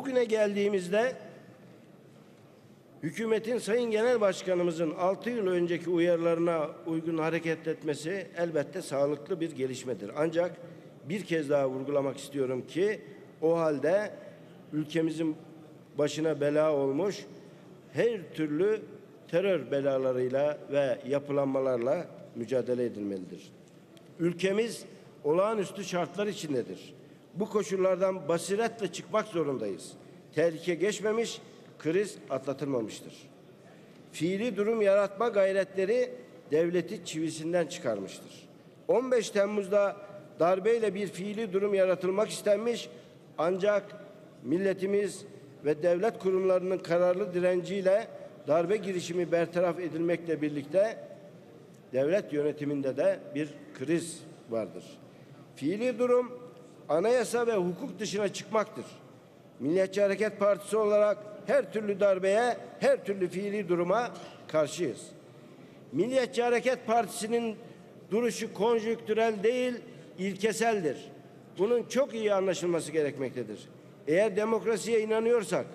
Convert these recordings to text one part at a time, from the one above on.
Bugüne geldiğimizde hükümetin Sayın Genel Başkanımızın 6 yıl önceki uyarılarına uygun hareket etmesi elbette sağlıklı bir gelişmedir. Ancak bir kez daha vurgulamak istiyorum ki o halde ülkemizin başına bela olmuş her türlü terör belalarıyla ve yapılanmalarla mücadele edilmelidir. Ülkemiz olağanüstü şartlar içindedir. Bu koşullardan basiretle çıkmak zorundayız. Tehlike geçmemiş, kriz atlatılmamıştır. Fiili durum yaratma gayretleri devleti çivisinden çıkarmıştır. 15 Temmuz'da darbeyle bir fiili durum yaratılmak istenmiş ancak milletimiz ve devlet kurumlarının kararlı direnciyle darbe girişimi bertaraf edilmekle birlikte devlet yönetiminde de bir kriz vardır. Fiili durum anayasa ve hukuk dışına çıkmaktır. Milliyetçi Hareket Partisi olarak her türlü darbeye, her türlü fiili duruma karşıyız. Milliyetçi Hareket Partisi'nin duruşu konjüktürel değil, ilkeseldir. Bunun çok iyi anlaşılması gerekmektedir. Eğer demokrasiye inanıyorsak,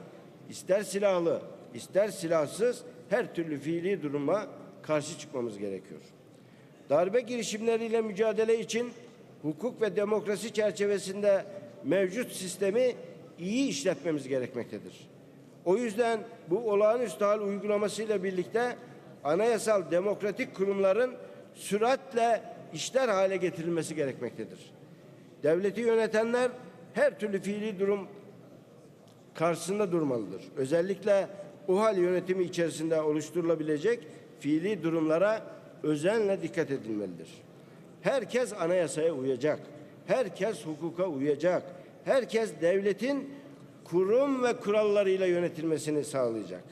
ister silahlı, ister silahsız her türlü fiili duruma karşı çıkmamız gerekiyor. Darbe girişimleriyle mücadele için hukuk ve demokrasi çerçevesinde mevcut sistemi iyi işletmemiz gerekmektedir. O yüzden bu olağanüstü hal uygulamasıyla birlikte anayasal demokratik kurumların süratle işler hale getirilmesi gerekmektedir. Devleti yönetenler her türlü fiili durum karşısında durmalıdır. Özellikle o hal yönetimi içerisinde oluşturulabilecek fiili durumlara özenle dikkat edilmelidir. Herkes anayasaya uyacak. Herkes hukuka uyacak. Herkes devletin kurum ve kurallarıyla yönetilmesini sağlayacak.